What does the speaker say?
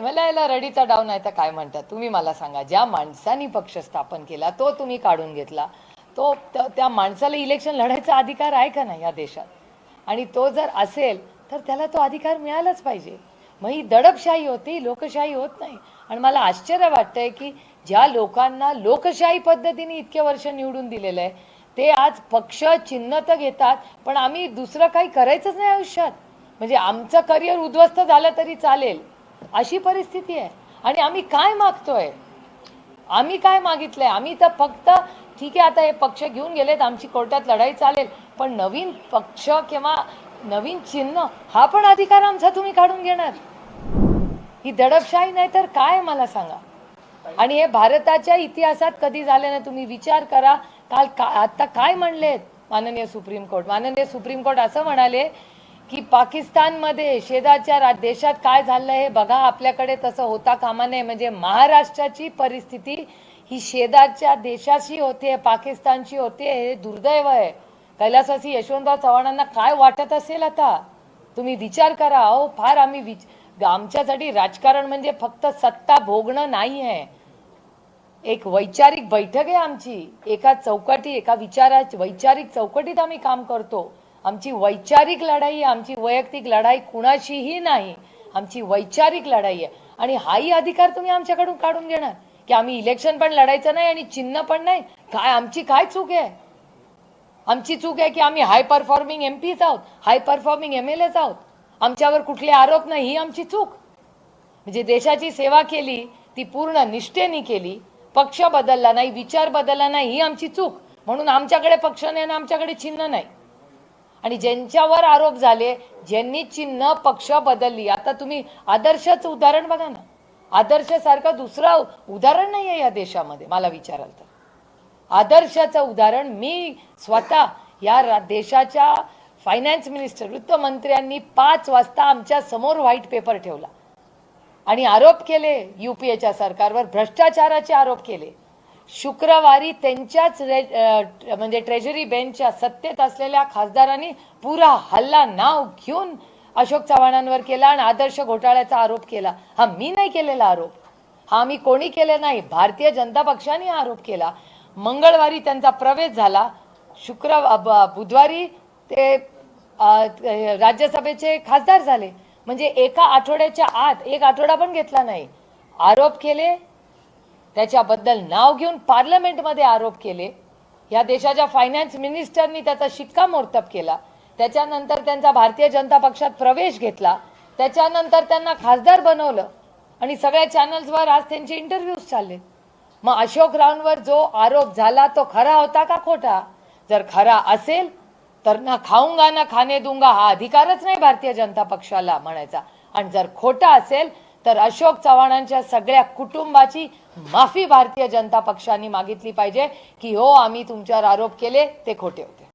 मला याला रडीचा डाव नाही तर काय म्हणतात? तुम्ही मला सांगा ज्या माणसानी पक्ष स्थापन केला तो तुम्ही काढून घेतला. तो त्या माणसाला इलेक्शन लढायचा अधिकार आहे का नाही या देशात? आणि तो जर असेल तर त्याला तो अधिकार मिळालाच पाहिजे. मग ही दडपशाही होती लोकशाही होत नाही. आणि मला आश्चर्य वाटतंय की ज्या लोकांना लोकशाही पद्धतीने इतके वर्ष निवडून दिलेलं आहे ते आज पक्ष चिन्ह तर घेतात पण आम्ही दुसरं काही करायचंच नाही आयुष्यात. म्हणजे आमचं करिअर उद्ध्वस्त झालं तरी चालेल. अशी परिस्थिती आहे. आणि आम्ही काय मागतोय? आम्ही काय मागितलंय? आम्ही तर फक्त ठीक आहे आता हे पक्ष घेऊन गेलेत आमची कोर्टात लढाई चालेल पण नवीन पक्ष किंवा नवीन चिन्ह हा पण अधिकार आमचा तुम्ही काढून घेणार. ही दडपशाही नाही तर काय मला सांगा? आणि हे भारताच्या इतिहासात कधी झाले नाही तुम्ही विचार करा. काल का आता काय म्हणलेत माननीय सुप्रीम कोर्ट? माननीय सुप्रीम कोर्ट असं म्हणाले की पाकिस्तानमध्ये शेजारच्या रा- देशात काय झालं हे बघा. आपल्याकडे तसं होता कामा नये. म्हणजे महाराष्ट्राची परिस्थिती ही शेजारच्या देशाशी होते पाकिस्तानशी होते हे दुर्दैव आहे. कैलासवासी यशवंतराव चव्हाणांना काय वाटत असेल आता? तुम्ही विचार करा. अहो फार आम्ही विच आमच्यासाठी राजकारण म्हणजे फक्त सत्ता भोगणं नाही आहे. एक वैचारिक बैठक आहे आमची. एका चौकटी एका विचारा वैचारिक चौकटीत आम्ही काम करतो. आमची वैचारिक लढाई आहे आमची वैयक्तिक लढाई कुणाशीही नाही. आमची वैचारिक लढाई आहे. आणि हाही अधिकार तुम्ही आमच्याकडून काढून घेणार. की आम्ही इलेक्शन पण लढायचं नाही आणि चिन्ह पण नाही. काय आमची काय चूक आहे? आमची चूक आहे की आम्ही हाय परफॉर्मिंग एम पीच आहोत high performing M L H आहोत. आमच्यावर कुठले आरोप नाही ही आमची चूक. म्हणजे देशाची सेवा केली ती पूर्ण निष्ठेने केली. पक्ष बदलला नाही विचार बदलला नाही ही आमची चूक. म्हणून आमच्याकडे पक्ष नाही आणि आमच्याकडे चिन्ह नाही. आणि ज्यांच्यावर आरोप झाले ज्यांनी चिन्ह पक्ष बदलली. आता तुम्ही आदर्शच उदाहरण बघा ना. आदर्श सारखं दुसरं उदाहरण नाही आहे या देशामध्ये मला विचाराल तर. आदर्शाचं उदाहरण मी स्वतः या देशाच्या फायनान्स मिनिस्टर वित्तमंत्र्यांनी पाच वाजता आमच्यासमोर व्हाईट पेपर ठेवला. आणि आरोप केले युपीएच्या सरकारवर भ्रष्टाचाराचे आरोप केले. शुक्रवारी त्यांच्याच रे- म्हणजे ट्रेजरी बेंचच्या सत्तेत असलेल्या खासदारांनी पुरा हल्ला नाव घेऊन अशोक चव्हाणांवर केला आणि आदर्श घोटाळ्याचा आरोप केला. हा मी नाही केलेला आरोप. हा मी कोणी केले नाही. भारतीय जनता पक्षाने आरोप केला. मंगळवारी त्यांचा प्रवेश झाला. शुक्र बुधवारी ते राज्यसभेचे खासदार झाले. म्हणजे एका आठवड्याच्या आत एक आठवडा पण घेतला नाही. आरोप केले त्याच्याबद्दल नाव घेऊन पार्लमेंटमध्ये आरोप केले. या देशाच्या फायनान्स मिनिस्टरनी त्याचा शिक्कामोर्तब केला. त्याच्यानंतर त्यांचा भारतीय जनता पक्षात प्रवेश घेतला. त्याच्यानंतर त्यांना खासदार बनवलं. आणि सगळ्या चॅनल्सवर आज त्यांचे इंटरव्ह्यूज चालले. मग अशोक रावांवर जो आरोप झाला तो खरा होता का खोटा? जर खरा असेल तर ना खाऊंगा ना खाणे दुंगा हा अधिकारच नाही भारतीय जनता पक्षाला म्हणायचा. आणि जर खोटा असेल तर अशोक चव्हाणांच्या सगळ्या कुटुंबाची माफी भारतीय जनता पक्षाने मागितली पाहिजे की हो आम्ही तुमच्यावर आरोप केले ते खोटे होते.